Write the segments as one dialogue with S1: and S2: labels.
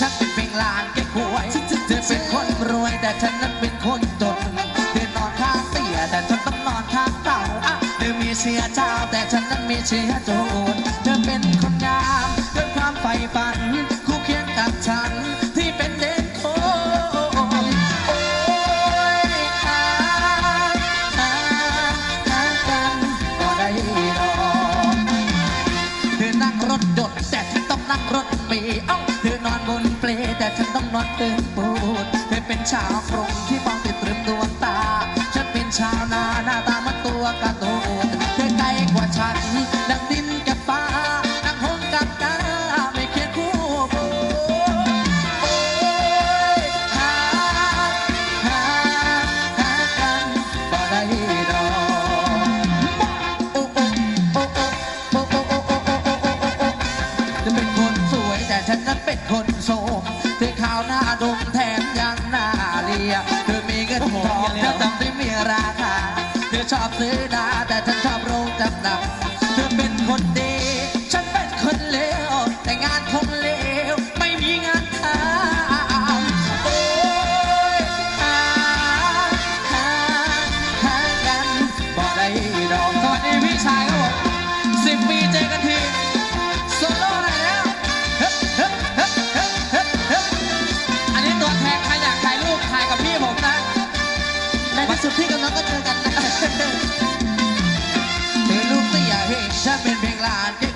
S1: ฉันเป็นเพียงลานแก่ควยเธอเป็นคนรวยแต่ฉันนั้นเป็นคนจนเธอนอนข้างเตียแต่ฉันต้องนอนข้างเต่าอะเธอมีเสียเจ้าแต่ฉันนั้นมีเสียโจรเธอเป็นคนงามด้วยความใฝ่ฝัน คู่เคียงกับฉัน ต้องนอนเติมปูนเธอเป็นชาวกรุงที่มองติดตรึมดวงตา ฉันเป็นชาวนาหน้าตามันตัวกร์ตูนเธอไกลกว่าฉันดังดินกับฟ้าดังหงกับกาไม่เคียงคู่บูโอ้ยหาหาหากันบ่ได้ดอกโอ้โอ้โอ้โอ้โอ้โอ้โอ้โอ้โอ้โอ้โอ้โอ้เธอเป็นคนสวยแต่ฉันนั้นเป็นคนโสมเธอขาวหน้า ดมแถมยังหน้าเลียเธอมีเงินทองเธอต้องได้มีราคาเธอชอบซื้อนาแต่ฉันชอบโรงจำนำเธอเป็นคนดี ฉันเป็นคนเลวแต่งานคง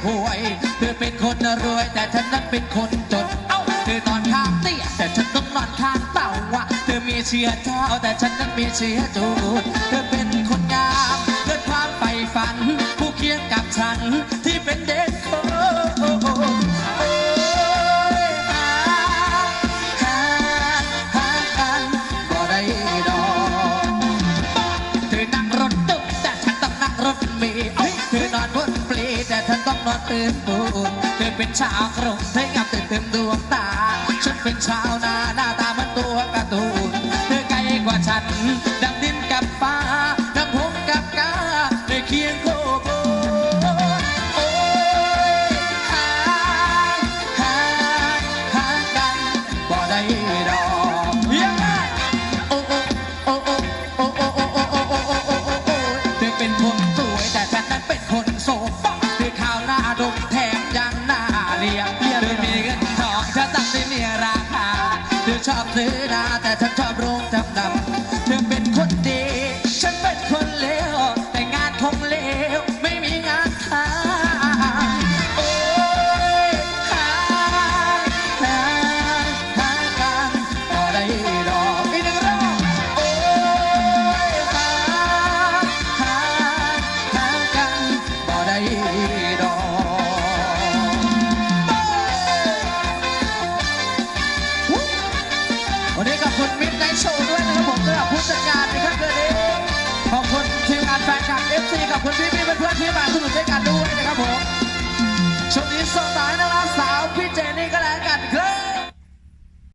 S1: ห
S2: วย เธ
S1: อเป็นคนรวย แต่ฉันนั้นเป็นคนจน เอ้า เธอนอนข้างเตี้ยแต่ฉันต้องนอนข้างเต่าวะเธอมีเชื้อเจ้าแต่ฉันนั้นมีเชื้อจูดเธอเป็นคนงามด้วยความใฝ่ฝัน ผู้เคียงกับฉันที่เป็นเด็กโคโอ้ยหาหาหากันบ่ได้ดอเธอนั่งรถตุ๊กแต่ฉันต้องนั่งรถเมล์เธอนอนบน ตื่นปูเธอเป็นชาวกรุงเธองามตื่นเต็มดวงตา ฉันเป็นชาวนาหน้าตาเหมันตัวกร์ตูนเธอไกลกว่าฉันดังดินกับฟ้าดังพงกับกาในเคียงโคโบโอ้ยหางห่างห่างกันบ่ได้ดอกเพียงได้โอ้โอ้โอ้โอ้โอ้โอ้โอ้โอ้โอ้โอ้โอ้โอ้เธอเป็นคนสวย ซื้อนาแต่ฉันชอบ คุณมิตรในโชว์ด้วยนะครับผมสำหรับผู้จัดการในค่ำคืนนี้ขอบคุณทีมงานแฟนคลับเอฟซีกับคุณพี่พี่เพื่อนที่มาสนุก